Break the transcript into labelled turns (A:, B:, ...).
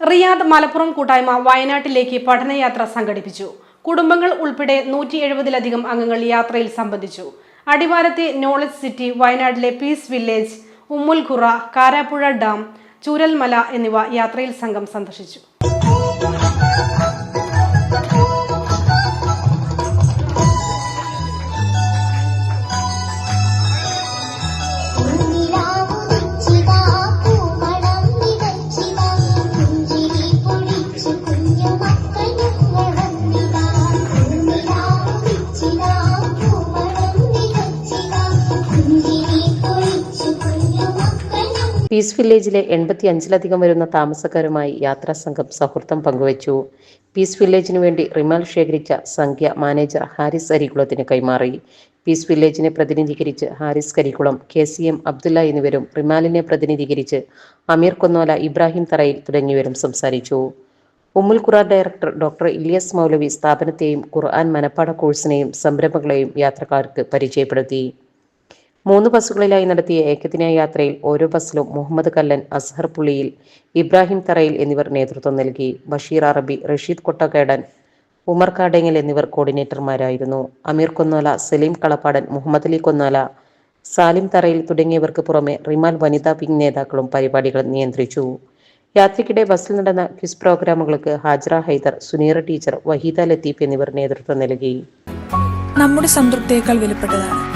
A: Riyadh Malappuram കൂട്ടായ്മ വയനാട്ടിലേക്ക് പഠനയാത്ര സംഘടിപ്പിച്ചു. കുടുംബങ്ങൾ ഉൾപ്പെടെ നൂറ്റി എഴുപതിലധികം അംഗങ്ങൾ യാത്രയിൽ സംബന്ധിച്ചു. അടിവാരത്തെ നോളജ് സിറ്റി വയനാട്ടിലെ peace village Ummulqura Karapuzha dam Chooralmala എന്നിവ യാത്രയിൽ സംഘം സന്ദർശിച്ചു.
B: പീസ് വില്ലേജിലെ എൺപത്തി അഞ്ചിലധികം വരുന്ന താമസക്കാരുമായി യാത്രാ സംഘം സൗഹൃദം പങ്കുവച്ചു. പീസ് വില്ലേജിനു വേണ്ടി റിമാൽ ശേഖരിച്ച സംഖ്യ മാനേജർ ഹാരിസ് അരികുളത്തിന് കൈമാറി. പീസ് വില്ലേജിനെ പ്രതിനിധീകരിച്ച് Haris Karikkulam K C M Abdulla എന്നിവരും റിമാലിനെ പ്രതിനിധീകരിച്ച് അമീർ കൊന്നോല ഇബ്രാഹിം തറയിൽ തുടങ്ങിയവരും സംസാരിച്ചു. Ummul Quran director doctor Elias മൗലവി സ്ഥാപനത്തെയും ഖുർആൻ മനപ്പാഠ കോഴ്സിനെയും സംരംഭങ്ങളെയും യാത്രക്കാർക്ക് പരിചയപ്പെടുത്തി. മൂന്ന് ബസ്സുകളിലായി നടത്തിയ ഏകദിന യാത്രയിൽ ഓരോ ബസ്സിലും മുഹമ്മദ് കല്ലൻ അസ്ഹർ പുളിയിൽ ഇബ്രാഹിം തറയിൽ എന്നിവർ നേതൃത്വം നൽകി. ബഷീർ അറബി റഷീദ് കൊട്ടക്കേടൻ ഉമർ കാടെങ്ങൽ എന്നിവർ കോർഡിനേറ്റർമാരായിരുന്നു. അമീർ കൊന്നോല സലീം കളപ്പാടൻ മുഹമ്മദ് അലി കൊന്നോല സാലിം തറയിൽ തുടങ്ങിയവർക്ക് പുറമെ റിമാൽ വനിതാ വിംഗ് നേതാക്കളും പരിപാടികൾ നിയന്ത്രിച്ചു. യാത്രയ്ക്കിടെ ബസ്സിൽ നടന്ന ക്വിസ് പ്രോഗ്രാമുകൾക്ക് ഹാജ്ര ഹൈദർ സുനീറ ടീച്ചർ വഹീദ ലത്തീഫ് എന്നിവർ നേതൃത്വം നൽകി.
C: നമ്മുടെ സംതൃപ്തിയേക്കാൾ വിലപ്പെട്ടതാണ്.